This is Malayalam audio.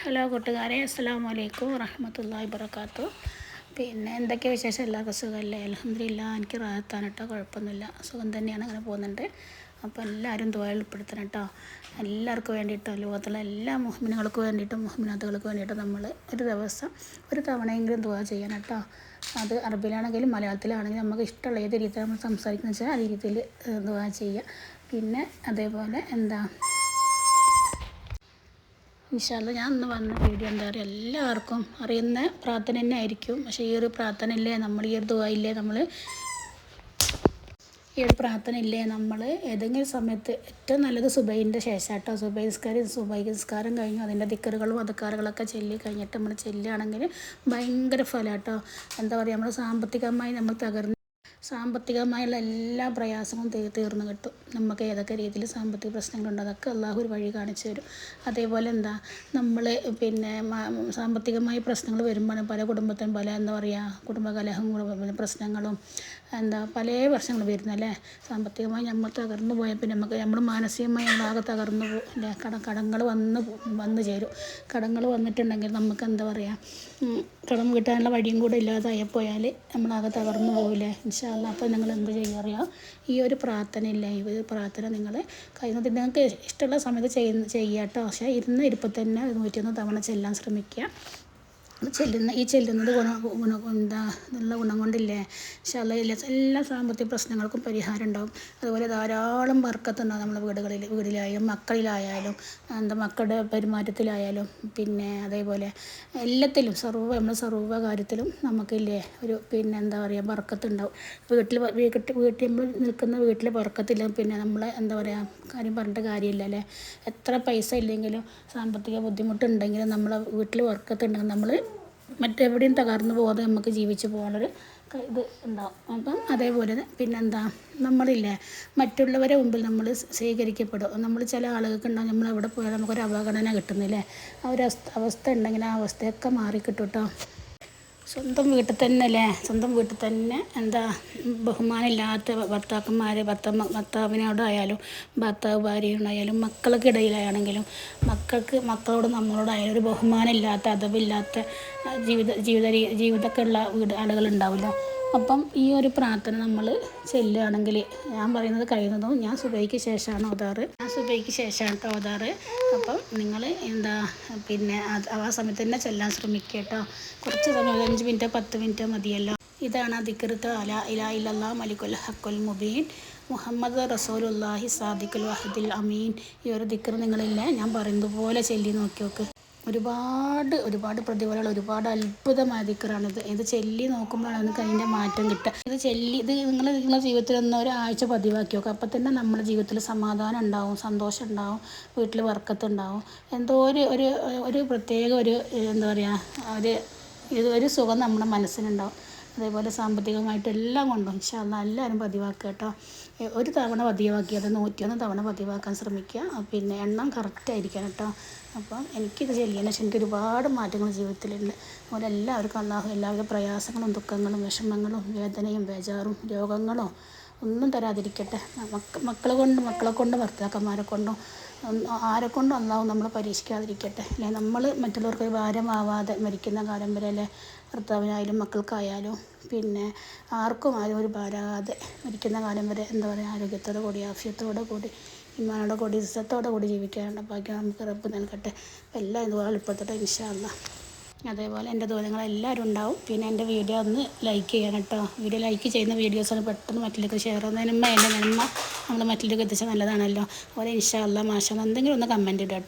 ഹലോ കൂട്ടുകാരെ അസ്സാം വലൈക്കും വറഹമത്തല്ലാ വബർക്കാത്തു പിന്നെ എന്തൊക്കെ വിശേഷം? എല്ലാവർക്കും സുഖമല്ലേ? അലഹമില്ല എനിക്ക് റാഹത്താണ് കേട്ടോ കുഴപ്പമൊന്നുമില്ല. സുഖം തന്നെയാണ് അങ്ങനെ പോകുന്നുണ്ട്. അപ്പോൾ എല്ലാവരും ദ്വയിൽ ഉൾപ്പെടുത്തണം കേട്ടോ. എല്ലാവർക്കും വേണ്ടിയിട്ടോ ലോകത്തുള്ള എല്ലാ മുഹ്മിനുകൾക്ക് വേണ്ടിയിട്ടും മുഹ്മിനാത്തുകൾക്ക് വേണ്ടിയിട്ടും നമ്മൾ ഒരു ദിവസം ഒരു തവണയെങ്കിലും ദുവാ ചെയ്യണം കേട്ടോ. അത് അറബിയിലാണെങ്കിലും മലയാളത്തിലാണെങ്കിലും നമുക്ക് ഇഷ്ടമുള്ള ഏത് രീതിയിൽ നമ്മൾ സംസാരിക്കുന്നത് വെച്ചാൽ ആ രീതിയിൽ ദുവാ ചെയ്യുക. പിന്നെ അതേപോലെ എന്താ ഇൻഷാല്ല ഞാൻ ഇന്ന് വന്ന വീഡിയോ എന്താ പറയുക എല്ലാവർക്കും അറിയുന്ന പ്രാർത്ഥന തന്നെ ആയിരിക്കും. പക്ഷേ ഈ ഒരു പ്രാർത്ഥന ഇല്ലേ? നമ്മൾ ഈ ഒരു ദുബായില്ലേ നമ്മൾ ഈ ഒരു പ്രാർത്ഥന ഇല്ലേ? നമ്മൾ ഏതെങ്കിലും സമയത്ത് ഏറ്റവും നല്ലത് സുബൈന്റെ ശേഷം കേട്ടോ. സുബൈ നിസ്കാരം സുബൈ നിസ്കാരം കഴിഞ്ഞു. അതിന്റെ ദിക്കറുകളും അതക്കാറുകളൊക്കെ ചെല്ലി കഴിഞ്ഞിട്ട് നമ്മൾ ചെല്ലുകയാണെങ്കിൽ ഭയങ്കര ഫലം കേട്ടോ. എന്താ പറയുക നമ്മൾ സാമ്പത്തികമായി നമ്മൾ തകർന്ന് സാമ്പത്തികമായുള്ള എല്ലാ പ്രയാസങ്ങളും തീ തീർന്നു കിട്ടും. നമുക്ക് ഏതൊക്കെ രീതിയിൽ സാമ്പത്തിക പ്രശ്നങ്ങളുണ്ടോ അതൊക്കെ അള്ളാഹു ഒരു വഴി കാണിച്ചു തരും. അതേപോലെ എന്താ നമ്മൾ പിന്നെ സാമ്പത്തികമായ പ്രശ്നങ്ങൾ വരുമ്പോൾ പല കുടുംബത്തിനും പല എന്താ പറയുക കുടുംബകലഹങ്ങളും പ്രശ്നങ്ങളും എന്താ പല പ്രശ്നങ്ങൾ വരുന്നല്ലേ സാമ്പത്തികമായി നമ്മൾ തകർന്നു പോയാൽ പിന്നെ നമുക്ക് നമ്മൾ മാനസികമായി നമ്മളാകെ തകർന്നു പോകും അല്ലേ? കട കടങ്ങൾ വന്ന് വന്നു ചേരും. കടങ്ങൾ വന്നിട്ടുണ്ടെങ്കിൽ നമുക്ക് എന്താ പറയുക കടം കിട്ടാനുള്ള വഴിയും കൂടെ ഇല്ലാതായി പോയാൽ നമ്മളാകെ തകർന്നു പോകില്ലേ ഇൻഷാല്ല അപ്പോൾ നിങ്ങൾ എന്ത് ചെയ്യുക ഈ ഒരു പ്രാർത്ഥന ഈ ഒരു പ്രാർത്ഥന നിങ്ങൾ കഴിയുന്നത് നിങ്ങൾക്ക് ഇഷ്ടമുള്ള സമയത്ത് ചെയ്യുന്ന ചെയ്യാട്ടോ പക്ഷേ ഇരുന്ന് ഇരുപ്പത്തന്നെ തന്നെ നൂറ്റിയൊന്ന് തവണ ചെല്ലാൻ ശ്രമിക്കുക. ചെല്ലുന്ന ഈ ചെല്ലുന്നത് ഗുണ ഗുണ എന്താ നല്ല ഗുണം കൊണ്ടില്ലേ? ശല എല്ലാ സാമ്പത്തിക പ്രശ്നങ്ങൾക്കും പരിഹാരം ഉണ്ടാവും. അതുപോലെ ധാരാളം വർക്കത്തുണ്ടാവും നമ്മുടെ വീടുകളിൽ വീടിലായാലും മക്കളിലായാലും എന്താ മക്കളുടെ പെരുമാറ്റത്തിലായാലും പിന്നെ അതേപോലെ എല്ലാത്തിലും സർവ നമ്മൾ സർവ കാര്യത്തിലും നമുക്കില്ലേ ഒരു പിന്നെ എന്താ പറയുക വർക്കത്തുണ്ടാവും. വീട്ടിൽ വീട്ടിൽ വീട്ടിൽ നിൽക്കുന്ന വീട്ടിൽ വർക്കത്തില്ല പിന്നെ നമ്മൾ എന്താ പറയുക കാര്യം പറഞ്ഞിട്ട് കാര്യമില്ല അല്ലേ? എത്ര പൈസ ഇല്ലെങ്കിലും സാമ്പത്തിക ബുദ്ധിമുട്ടുണ്ടെങ്കിലും നമ്മളെ വീട്ടിൽ വർക്കത്തുണ്ടെങ്കിൽ നമ്മൾ മറ്റെവിടെയും തകർന്നു പോകാതെ നമുക്ക് ജീവിച്ച് പോകാനൊരു ഇത് ഉണ്ടാവും. അപ്പം അതേപോലെ പിന്നെന്താ? നമ്മളില്ലേ മറ്റുള്ളവരെ മുമ്പിൽ നമ്മൾ സ്വീകരിക്കപ്പെടും. നമ്മൾ ചില ആളുകൾക്ക് ഉണ്ടാകും നമ്മൾ എവിടെ പോയാൽ നമുക്കൊരു അവഗണന കിട്ടുന്നില്ലേ? ആ ഒരു അവസ്ഥ ഉണ്ടെങ്കിൽ ആ അവസ്ഥയൊക്കെ മാറിക്കിട്ടും കേട്ടോ സ്വന്തം വീട്ടിൽ തന്നെ അല്ലേ? സ്വന്തം വീട്ടിൽ തന്നെ എന്താ ബഹുമാനമില്ലാത്ത ഭർത്താക്കന്മാർ ഭർത്താവ് ഭർത്താവിനോടായാലും ഭർത്താവ് ഭാര്യയോടായാലും മക്കൾക്കിടയിലാണെങ്കിലും മക്കൾക്ക് മക്കളോട് നമ്മളോടായാലും ഒരു ബഹുമാനമില്ലാത്ത അതവില്ലാത്ത ജീവിത ജീവിത ജീവിതമൊക്കെ ഉള്ള വീട് ആളുകളുണ്ടാവുമല്ലോ അപ്പം ഈ ഒരു പ്രാർത്ഥന നമ്മൾ ചെല്ലുകയാണെങ്കിൽ ഞാൻ പറയുന്നത് കഴിയുന്നതും ഞാൻ സുബൈക്ക് ശേഷമാണ് ഓതാറ്. ഞാൻ സുബൈക്ക് ശേഷമാണ് കേട്ടോ ഓതാറ്. അപ്പം നിങ്ങൾ എന്താ പിന്നെ ആ സമയത്ത് തന്നെ ചെല്ലാൻ ശ്രമിക്കുക കേട്ടോ കുറച്ച് സമയം അഞ്ച് മിനിറ്റോ പത്ത് മിനിറ്റോ മതിയല്ലോ. ഇതാണ് അധികൃത അല ഇല ഇലല്ലാ മലിക്കുൽ ഹക്കുൽ മുബീൻ. മുഹമ്മദ് റസൂലുല്ലാഹി സാദിഖുൽ വഹദിൽ അമീൻ. ഈ ഒരു ദിക്കർ നിങ്ങളില്ല. ഞാൻ പറയുന്നതുപോലെ ചെല്ലി നോക്കി നോക്ക്. ഒരുപാട് ഒരുപാട് പ്രതിഫലങ്ങൾ ഒരുപാട് അത്ഭുതമായ ദിക്കറാണിത്. ഇത് ചെല്ലി നോക്കുമ്പോഴാണ് നമുക്ക് അതിന്റെ മാറ്റം കിട്ടുക. ഇത് ചെല്ലി ഇത് നിങ്ങൾ നിങ്ങളുടെ ജീവിതത്തിൽ ഒന്ന് ഒരാഴ്ച പതിവാക്കി നോക്കുക അപ്പം തന്നെ നമ്മുടെ ജീവിതത്തിൽ സമാധാനം ഉണ്ടാവും സന്തോഷം ഉണ്ടാവും വീട്ടിൽ വർക്കത്ത് ഉണ്ടാവും. എന്തോ ഒരു ഒരു ഒരു പ്രത്യേക ഒരു എന്താ പറയുക ഒരു ഇത് ഒരു സുഖം നമ്മുടെ മനസ്സിനുണ്ടാവും. അതേപോലെ സാമ്പത്തികമായിട്ട് എല്ലാം കൊണ്ടും ഇൻഷാല്ല എല്ലാവരും പതിവാക്കുക കേട്ടോ. ഒരു തവണ പതിവാക്കി അത് നൂറ്റിയൊന്ന് തവണ പതിവാക്കാൻ ശ്രമിക്കുക. പിന്നെ എണ്ണം കറക്റ്റായിരിക്കാം കേട്ടോ. അപ്പം എനിക്കിത് ചെയ്യുന്ന പക്ഷെ എനിക്ക് ഒരുപാട് മാറ്റങ്ങൾ ജീവിതത്തിലുണ്ട്. അതുപോലെ എല്ലാവർക്കും അള്ളാഹു എല്ലാവിധ പ്രയാസങ്ങളും ദുഃഖങ്ങളും വിഷമങ്ങളും വേദനയും ബേജാറും രോഗങ്ങളോ ഒന്നും തരാതിരിക്കട്ടെ. മക്ക മക്കളെ കൊണ്ട് മക്കളെ കൊണ്ട് ഭർത്താക്കന്മാരെ കൊണ്ടും ആരെ കൊണ്ടും അള്ളാഹു നമ്മളെ പരീക്ഷിക്കാതിരിക്കട്ടെ. അല്ലെ? നമ്മൾ മറ്റുള്ളവർക്ക് ഭാരമാവാതെ മരിക്കുന്ന കാലം വരെ അല്ലേ ഭർത്താവിനായാലും മക്കൾക്കായാലും പിന്നെ ആർക്കും ആരും ഒരു ഭാരമാകാതെ മരിക്കുന്ന കാലം വരെ എന്താ പറയുക ആരോഗ്യത്തോടു കൂടി ആഫ്യത്തോടു കൂടി ഇമാനോട് കൂടി ഇസ്സത്തോടെ കൂടി ജീവിക്കാനുള്ള ഭാഗ്യം നമുക്ക് റബ്ബ് നൽകട്ടെ. എല്ലാം ഇതുപോലെ ഇപ്പോഴത്തെ ഇൻഷാല്ല അതേപോലെ എന്റെ എല്ലാവരും ഉണ്ടാവും. പിന്നെ എന്റെ വീഡിയോ ഒന്ന് ലൈക്ക് ചെയ്യണം കേട്ടോ. വീഡിയോ ലൈക്ക് ചെയ്യുന്ന വീഡിയോസാണ് പെട്ടെന്ന് മറ്റുള്ളവർക്ക് ഷെയർ ചെയ്യുന്നതിനുമ്പോൾ എന്റെ നന്മ നമ്മൾ മറ്റുള്ളവർക്ക് എത്തിച്ചാൽ നല്ലതാണല്ലോ. അതുപോലെ ഇൻഷാല്ല മാഷം എന്തെങ്കിലും ഒന്ന് കമന്റ് ഇടാം